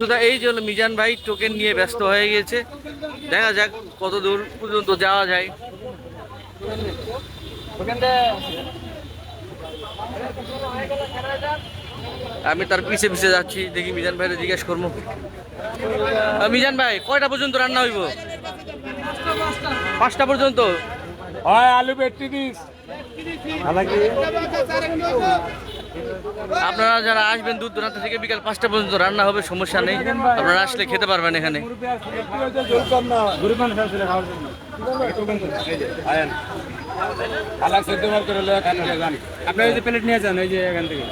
সুতরাং এই যে হলো মিজান ভাই টোকেন নিয়ে ব্যস্ত হয়ে গেছে দেখা যাক কত দূর পর্যন্ত যাওয়া যায়। আমি তার পিছে পিছে যাচ্ছি দেখি মিজান ভাইরে জিজ্ঞেস করব। মিজান ভাই কয়টা পর্যন্ত রান্না হইব? পাঁচটা পর্যন্ত? হয় আলু দিস। আপনারা যারা আসবেন দূর দূরান্ত থেকে বিকাল পাঁচটা পর্যন্ত রান্না হবে সমস্যা নেই। আপনারা আসলে খেতে পারবেন এখানে। যে প্লেট নিয়ে যান ওই যে এখান থেকে।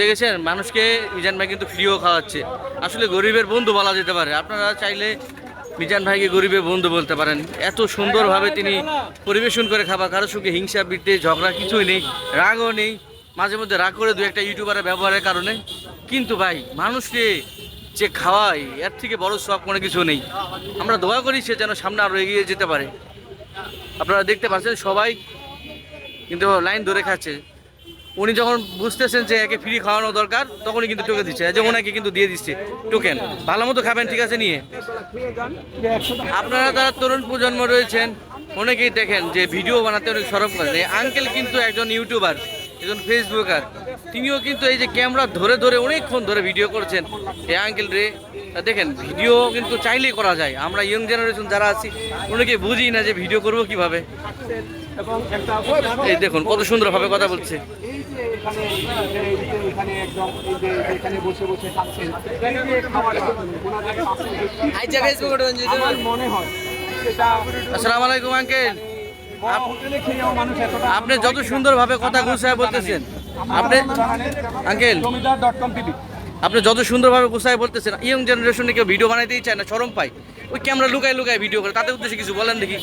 দেখেছেন মানুষকে মিজান ভাই কিন্তু ফ্রিও খাওয়াচ্ছে। আসলে গরিবের বন্ধু বলা যেতে পারে। আপনারা চাইলে মিজান ভাইকে গরিবের বন্ধু বলতে পারেন। এত সুন্দরভাবে তিনি পরিবেশন করে খাবার কারোর সঙ্গে হিংসা বিদ্বে ঝগড়া কিছুই নেই, রাগও নেই। মাঝে মধ্যে রাগ করে দু একটা ইউটিউবারের ব্যবহারের কারণে। কিন্তু ভাই, মানুষকে যে খাওয়ায়, এর থেকে বড় সব কোনো কিছু নেই। আমরা দোয়া করি সে যেন সামনে আরও এগিয়ে যেতে পারে। আপনারা দেখতে পাচ্ছেন সবাই কিন্তু লাইন ধরে খাচ্ছে। উনি যখন বুঝতেছেন যে একে ফ্রি খাওয়ানো দরকার, তখনই কিন্তু টোকে দিচ্ছে। যে ওনাকে কিন্তু দিয়ে দিচ্ছে টোকেন ভালো মতো খাবেন, ঠিক আছে, নিয়ে। আপনারা তারা তরুণ প্রজন্ম রয়েছেন, অনেকেই দেখেন যে ভিডিও বানাতে অনেক সরব করে আঙ্কেল কিন্তু একজন ইউটিউবার একজন ফেসবুকার তিনিও কিন্তু এই যে ক্যামেরা ধরে ধরে অনেকক্ষণ ধরে ভিডিও করছেন। এই আঙ্কেল রে। দেখেন ভিডিও কিন্তু চাইলেই করা যায়। আমরা ইয়ং জেনারেশন যারা আছি অনেকে বুঝি না যে ভিডিও করব কীভাবে। এই দেখুন কত সুন্দরভাবে কথা বলছে। এই যে এখানে এই যে এখানে একদম এই যে এখানে বসে বসে খাচ্ছেন এই যে খাওয়াটা ওনাদের পাশে আমার মনে হয় সেটা আসসালামু আলাইকুম আঙ্কেল আপনি যত সুন্দরভাবে কথা গুছায় বলতেছেন আপনি আঙ্কেল আপনি যত সুন্দরভাবে গুছায় বলতেছেন ইয়ং জেনারেশনে কেউ ভিডিও বানাইতেই চায় না শরম পায়। ওই ক্যামেরা লুকায় লুকায় ভিডিও করে তাদের উদ্দেশ্যে কিছু বলেন দেখি।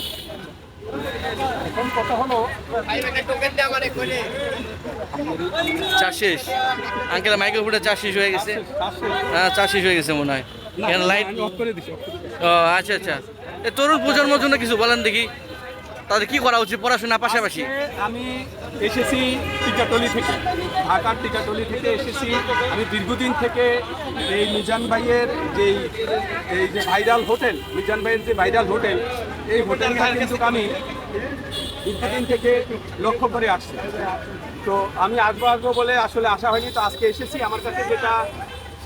চা শেষ। আঙ্কেল মাইকেল ফুটে চা শেষ হয়ে গেছে। হ্যাঁ চা শেষ হয়ে গেছে মনে হয়। লাইট। ও আচ্ছা আচ্ছা। তরুণ প্রজন্মের জন্য কিছু বলেন দেখি। তাদের কি করা উচিত পড়াশোনা পাশাপাশি? আমি এসেছি টিকাটলি থেকে। ঢাকার টিকাটলি থেকে এসেছি। আমি দীর্ঘদিন থেকে এই মিজান ভাইয়ের যেই এই যে ভাইরাল হোটেল মিজান ভাইয়ের যে ভাইরাল হোটেল এই হোটেলটা কিন্তু আমি দীর্ঘদিন থেকে লক্ষ্য করে আসছি। তো আমি আসব আসব বলে আসলে আসা হয়নি। তো আজকে এসেছি। আমার কাছে যেটা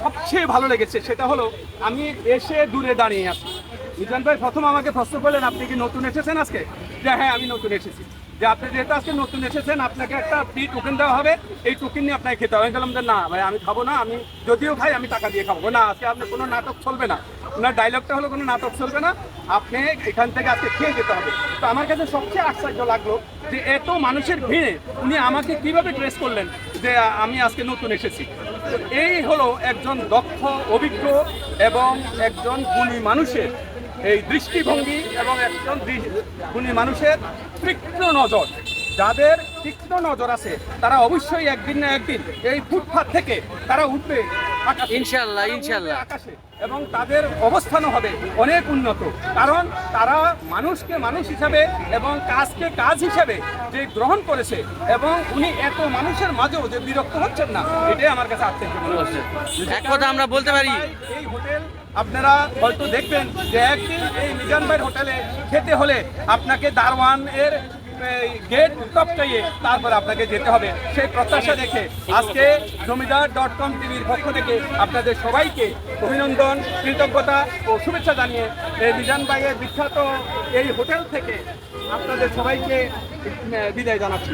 সবচেয়ে ভালো লেগেছে সেটা হলো আমি এসে দূরে দাঁড়িয়ে আছি। মিজান ভাই প্রথম আমাকে প্রশ্ন করলেন আপনি কি নতুন এসেছেন আজকে? যে হ্যাঁ আমি নতুন এসেছি। যে আপনি যেহেতু আজকে নতুন এসেছেন, আপনাকে একটা ফ্রি টোকেন দেওয়া হবে। এই টোকেন নিয়ে আপনাকে খেতে হবে। আমি বললাম যে না ভাই, আমি খাব না, আমি যদিও খাই আমি টাকা দিয়ে খাব। না, আজকে আপনার কোনো নাটক চলবে না। ওনার ডায়লগটা হলো কোনো নাটক চলবে না। আপনি এখান থেকে আজকে খেয়ে যেতে হবে। তো আমার কাছে সবচেয়ে আশ্চর্য লাগল যে এত মানুষের ভিড়ে উনি আমাকে কীভাবে ড্রেস করলেন যে আমি আজকে নতুন এসেছি। এই হলো একজন দক্ষ, অভিজ্ঞ এবং একজন গুণী মানুষের এই দৃষ্টিভঙ্গি এবং একজন গুণী মানুষের তীক্ষ্ণ নজর। যাদের তীক্ষ্ণ নজর আছে তারা অবশ্যই একদিন না একদিন এই ফুটপাথ থেকে তারা উঠবে ইনশাল্লাহ ইনশাল্লাহ আকাশে এবং তাদের অবস্থানও হবে অনেক উন্নত। কারণ তারা মানুষকে মানুষ হিসাবে এবং কাজকে কাজ হিসাবে যে গ্রহণ করেছে এবং উনি এত মানুষের মাঝেও যে বিরক্ত হচ্ছেন না এটাই আমার কাছে আশ্চর্য মনে হচ্ছে। এক কথা আমরা বলতে পারি এই হোটেল আপনারা হয়তো দেখবেন যে একদিন এই মিজান ভাইয়ের হোটেলে খেতে হলে আপনাকে দারওয়ান এর গেট টপকাইয়ে তারপর আপনাকে যেতে হবে সেই প্রত্যাশা দেখে আজকে জমিদার ডট কম টিভির পক্ষ থেকে আপনাদের সবাইকে অভিনন্দন, কৃতজ্ঞতা ও শুভেচ্ছা জানিয়ে এই মিজান ভাইয়ের বিখ্যাত এই হোটেল থেকে আপনাদের সবাইকে বিদায় জানাচ্ছি।